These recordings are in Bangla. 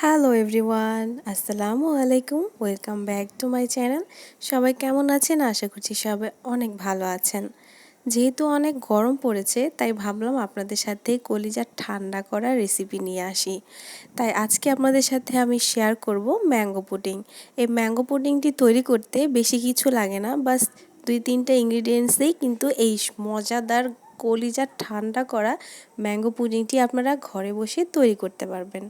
হ্যালো এভরিওয়ান আসসালামু আলাইকুম welcome back to my channel সবাই কেমন আছেন? আশা করছি সবাই অনেক ভালো আছেন। যেহেতু অনেক গরম পড়েছে, তাই ভাবলাম আপনাদের সাথে কলিজার ঠান্ডা করা রেসিপি নিয়ে আসি। তাই আজকে আপনাদের সাথে আমি শেয়ার করব ম্যাঙ্গো পুডিং এই ম্যাঙ্গো পুডিংটি তৈরি করতে বেশি কিছু লাগে না, বাস দুই তিনটা ইনগ্রিডিয়েন্টসেই কিন্তু এই মজাদার কলিজা ঠান্ডা করা ম্যাঙ্গো পুডিংটি আপনারা ঘরে বসে তৈরি করতে পারবেন।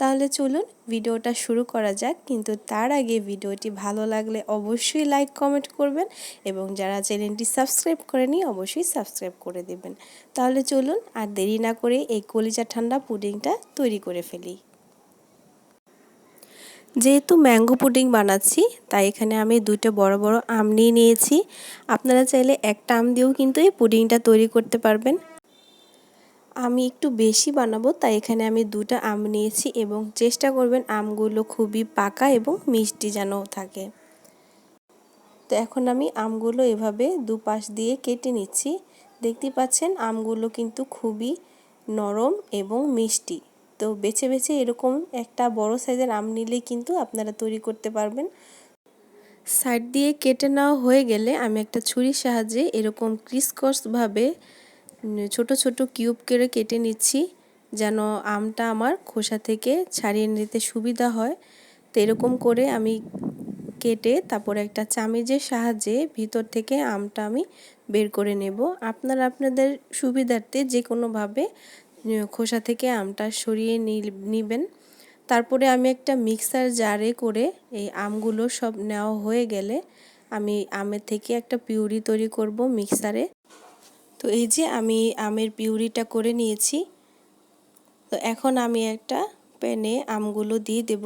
তাহলে চলুন ভিডিওটা শুরু করা যাক, কিন্তু তার আগে ভিডিওটি ভালো লাগলে অবশ্যই লাইক, কমেন্ট করবেন এবং যারা চ্যানেলটি সাবস্ক্রাইব করেনি অবশ্যই সাবস্ক্রাইব করে দেবেন। তাহলে চলুন আর দেরি না করে এই কলিজা ঠান্ডা পুডিংটা তৈরি করে ফেলি। যেহেতু ম্যাঙ্গো পুডিং বানাচ্ছি, তাই এখানে আমি দুটো বড় বড় আম নিয়ে নিয়েছি। আপনারা চাইলে একটা আম দিয়েও কিন্তু এই পুডিংটা তৈরি করতে পারবেন। আমি একটু বেশি বানাবো, তাই এখানে আমি দুটো আম নিয়েছি এবং চেষ্টা করবেন আমগুলো খুবই পাকা এবং মিষ্টি যেন থাকে। তো এখন আমি আমগুলো এভাবে দুপাশ দিয়ে কেটে নিচ্ছি। দেখতে পাচ্ছেন, আমগুলো কিন্তু খুবই নরম এবং মিষ্টি। তো বেছে বেছে এরকম একটা বড় সাইজের আম নিলেই কিন্তু আপনারা তৈরি করতে পারবেন। সাইড দিয়ে কেটে নেওয়া হয়ে গেলে আমি একটা ছুরির সাহায্যে এরকম ক্রিসকসভাবে ছোট ছোট কিউব করে কেটে নিচ্ছি, যেন আমটা আমার খোসা থেকে ছাড়িয়ে নিতে সুবিধা হয়। তো এরকম করে আমি কেটে তারপরে একটা চামিজের সাহায্যে ভিতর থেকে আমটা আমি বের করে নেব। আপনারা আপনাদের সুবিধার্থে যে কোনোভাবে খোসা থেকে আমটা সরিয়ে নিবেন। তারপরে আমি একটা মিক্সার জারে করে এই আমগুলো সব নেওয়া হয়ে গেলে আমি আমের থেকে একটা পিউরি তৈরি করব মিক্সারে। তো এই যে আমি আমের পিউরিটা করে নিয়েছি। তো এখন আমি একটা প্যানে আমগুলো দিয়ে দেব।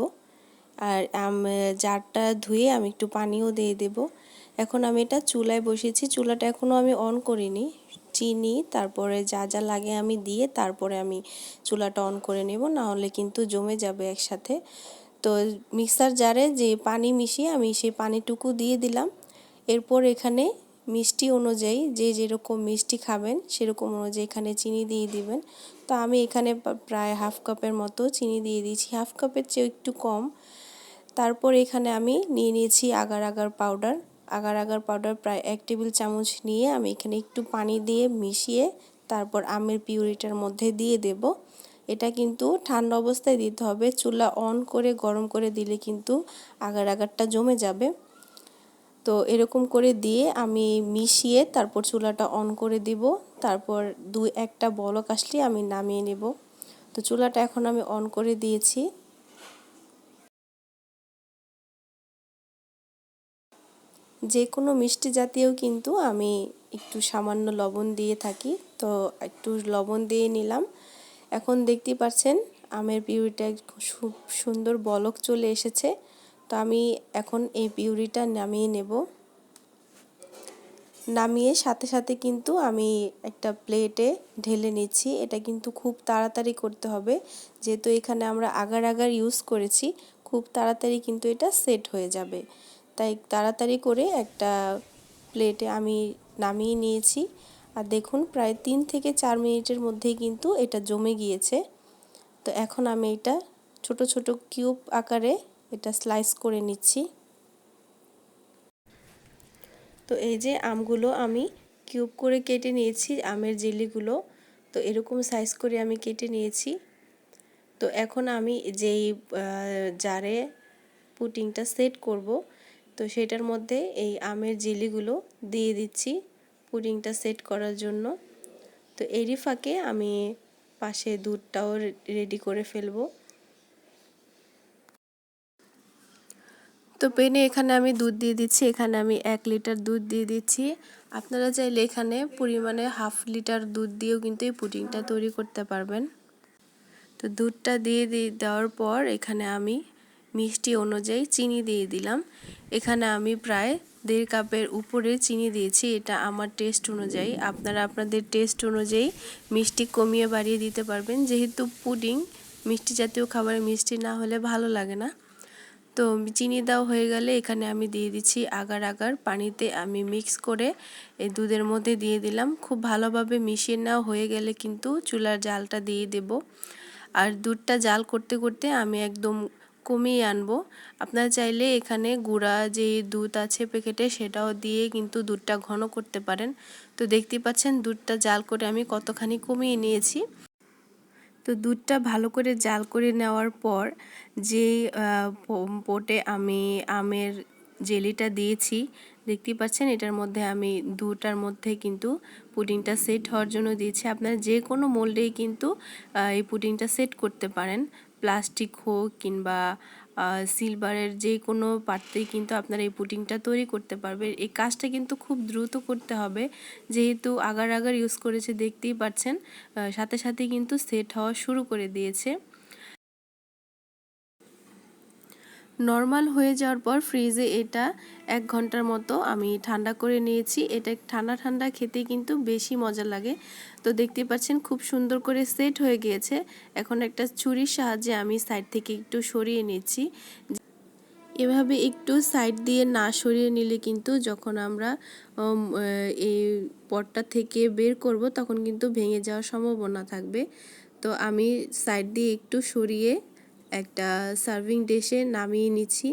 আর আম জারটা ধুয়ে আমি একটু পানিও দিয়ে দেব। এখন আমি এটা চুলায় বসিয়েছি। চুলাটা এখনও আমি অন করিনি। চিনি, তারপরে যা যা লাগে আমি দিয়ে তারপরে আমি চুলাটা অন করে নেব না হলে কিন্তু জমে যাবে একসাথে। তো মিক্সার জারে যে পানি মিশিয়ে আমি সেই পানিটুকু দিয়ে দিলাম। এরপর এখানে মিষ্টি অনুযায়ী যে যেরকম মিষ্টি খাবেন, সেরকম অনুযায়ী এখানে চিনি দিয়ে দিবেন। তো আমি এখানে প্রায় হাফ কাপের মতো চিনি দিয়ে দিয়েছি, হাফ কাপের চেয়ে একটু কম। তারপর এখানে আমি নিয়ে নিয়েছি agar agar powder. Agar agar powder প্রায় এক টেবিল চামচ নিয়ে আমি এখানে একটু পানি দিয়ে মিশিয়ে তারপর আমের পিউরিটার মধ্যে দিয়ে দেব। এটা কিন্তু ঠান্ডা অবস্থায় দিতে হবে। চুলা অন করে, গরম করে দিলে কিন্তু আগার আগারটা জমে যাবে। তো এরকম করে দিয়ে আমি মিশিয়ে তারপর চুলাটা অন করে দিব। তারপর দুই একটা বলক আসলে আমি নামিয়ে নেব। তো চুলাটা এখন আমি অন করে দিয়েছি। যে কোনো মিষ্টি জাতীয় কিন্তু আমি একটু সামান্য লবণ দিয়ে থাকি। তো একটু লবণ দিয়ে নিলাম। এখন দেখতেই পাচ্ছেন আমের পিউরিটা খুব সুন্দর বলক চলে এসেছে। তো আমি এখন এই পিউরিটা নামিয়ে নেব। নামিয়ে সাথে সাথে কিন্তু আমি একটা প্লেটে ঢেলে নিচ্ছি। এটা কিন্তু খুব তাড়াতাড়ি করতে হবে। যেহেতু এখানে আমরা আগার আগার ইউজ করেছি, খুব তাড়াতাড়ি কিন্তু এটা সেট হয়ে যাবে। তাই তাড়াতাড়ি করে একটা প্লেটে আমি নামিয়ে নিয়েছি। আর দেখুন, প্রায় তিন থেকে চার মিনিটের মধ্যেই কিন্তু এটা জমে গিয়েছে। তো এখন আমি এটা ছোট ছোট কিউব আকারে এটা স্লাইস করে নিচ্ছি। তো এই যে আমগুলো আমি কিউব করে কেটে নিয়েছি, আমের জেলিগুলো। তো এরকম সাইজ করে আমি কেটে নিয়েছি। তো এখন আমি যেই জারে পুটিংটা সেট করব তো সেটার মধ্যে এই আমের জেলিগুলো দিয়ে দিচ্ছি পুডিংটা সেট করার জন্য। তো এরই ফাঁকে আমি পাশে দুধটাও রেডি করে ফেলব। তো পেনে এখানে আমি দুধ দিয়ে দিচ্ছি, এখানে আমি এক লিটার দুধ দিয়ে দিচ্ছি। আপনারা চাইলে এখানে পরিমাণে হাফ লিটার দুধ দিয়েও কিন্তু এই পুডিংটা তৈরি করতে পারবেন। তো দুধটা দিয়ে দেওয়ার পর এখানে আমি মিষ্টি অনুযায়ী চিনি দিয়ে দিলাম। এখানে আমি প্রায় দেড় কাপের উপরে চিনি দিয়েছি, এটা আমার টেস্ট অনুযায়ী। আপনারা আপনাদের টেস্ট অনুযায়ী মিষ্টি কমিয়ে বাড়িয়ে দিতে পারবেন। যেহেতু পুডিং, মিষ্টি জাতীয় খাবারে মিষ্টি না হলে ভালো লাগে না। তো চিনি দেওয়া হয়ে গেলে এখানে আমি দিয়ে দিচ্ছি আগার আগার। পানিতে আমি মিক্স করে এই দুধের মধ্যে দিয়ে দিলাম। খুব ভালোভাবে মিশিয়ে নেওয়া হয়ে গেলে কিন্তু চুলার জালটা দিয়ে দেব। আর দুধটা জাল করতে করতে আমি একদম কমিয়ে আনব। আপনারা চাইলে এখানে গুঁড়া যে দুধ আছে প্যাকেটে সেটাও দিয়ে কিন্তু দুধটা ঘন করতে পারেন। তো দেখতে পাচ্ছেন দুধটা জাল করে আমি কতখানি কমিয়ে নিয়েছি। তো দুধটা ভালো করে জাল করে নেওয়ার পর যে পোটে আমি আমের জেলিটা দিয়েছি দেখতে পাচ্ছেন এটার মধ্যে আমি দুটার মধ্যে কিন্তু পুডিংটা সেট হওয়ার জন্য দিয়েছি। আপনারা যে কোনো মোল্ডেই কিন্তু এই পুডিংটা সেট করতে পারেন। প্লাস্টিক হোক কিংবা সিলভারের যে কোনো পাত্রেই কিন্তু আপনারা এই পুটিংটা তৈরি করতে পারবেন এই কাজটা কিন্তু খুব দ্রুত করতে হবে। যেহেতু আগার আগার ইউজ করেছে, দেখতেই পাচ্ছেন সাথে সাথে কিন্তু সেট হওয়া শুরু করে দিয়েছে। নর্মাল হয়ে যাওয়ার পর ফ্রিজে এটা এক ঘণ্টার মতো আমি ঠান্ডা করে নিয়েছি। এটা ঠান্ডা ঠান্ডা খেতে কিন্তু বেশি মজা লাগে। তো দেখতে পাচ্ছেন খুব সুন্দর করে সেট হয়ে গিয়েছে। এখন একটা ছুরির সাহায্যে আমি সাইড থেকে একটু সরিয়ে নিচ্ছি। এভাবে একটু সাইড দিয়ে না সরিয়ে নিলে কিন্তু যখন আমরা এই পটটা থেকে বের করব তখন কিন্তু ভেঙে যাওয়ার সম্ভাবনা থাকবে। তো আমি সাইড দিয়ে একটু সরিয়ে একটা সার্ভিং ডিশে নামিয়ে নিচ্ছি।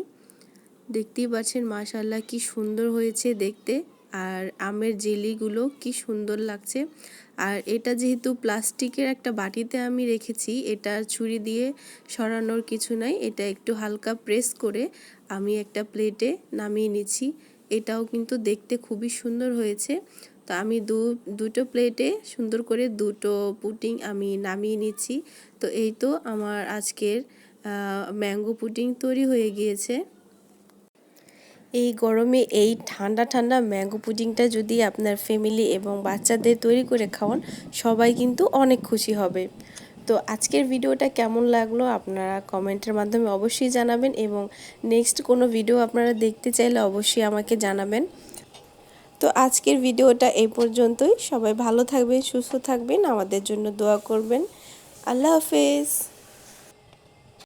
দেখতেই পাচ্ছেন মাশাল্লাহ কি সুন্দর হয়েছে দেখতে। আর আমের জেলিগুলো কি সুন্দর লাগছে। আর এটা যেহেতু প্লাস্টিকের একটা বাটিতে আমি রেখেছি, এটা ছুরি দিয়ে সরানোর কিছু নাই, এটা একটু হালকা প্রেস করে আমি একটা প্লেটে নামিয়ে নিচ্ছি। এটাও কিন্তু দেখতে খুবই সুন্দর হয়েছে। তো আমি দু, দুটো প্লেটে সুন্দর করে দুটো পুটিং আমি নামিয়ে নিচ্ছি। তো এই তো আমার আজকের ম্যাঙ্গো পুডিং তৈরি হয়ে গিয়েছে। এই গরমে এই ঠান্ডা ঠান্ডা ম্যাঙ্গো পুডিংটা যদি আপনার ফ্যামিলি এবং বাচ্চাদের তৈরি করে খাওয়ান, সবাই কিন্তু অনেক খুশি হবে। তো আজকের ভিডিওটা কেমন লাগল আপনারা কমেন্টের মাধ্যমে অবশ্যই জানাবেন এবং নেক্সট কোনো ভিডিও আপনারা দেখতে চাইলে অবশ্যই আমাকে জানাবেন। তো আজকের ভিডিওটা এই পর্যন্তই। সবাই ভালো থাকবেন, সুস্থ থাকবেন, আমাদের জন্য দোয়া করবেন। আল্লাহ হাফেজ।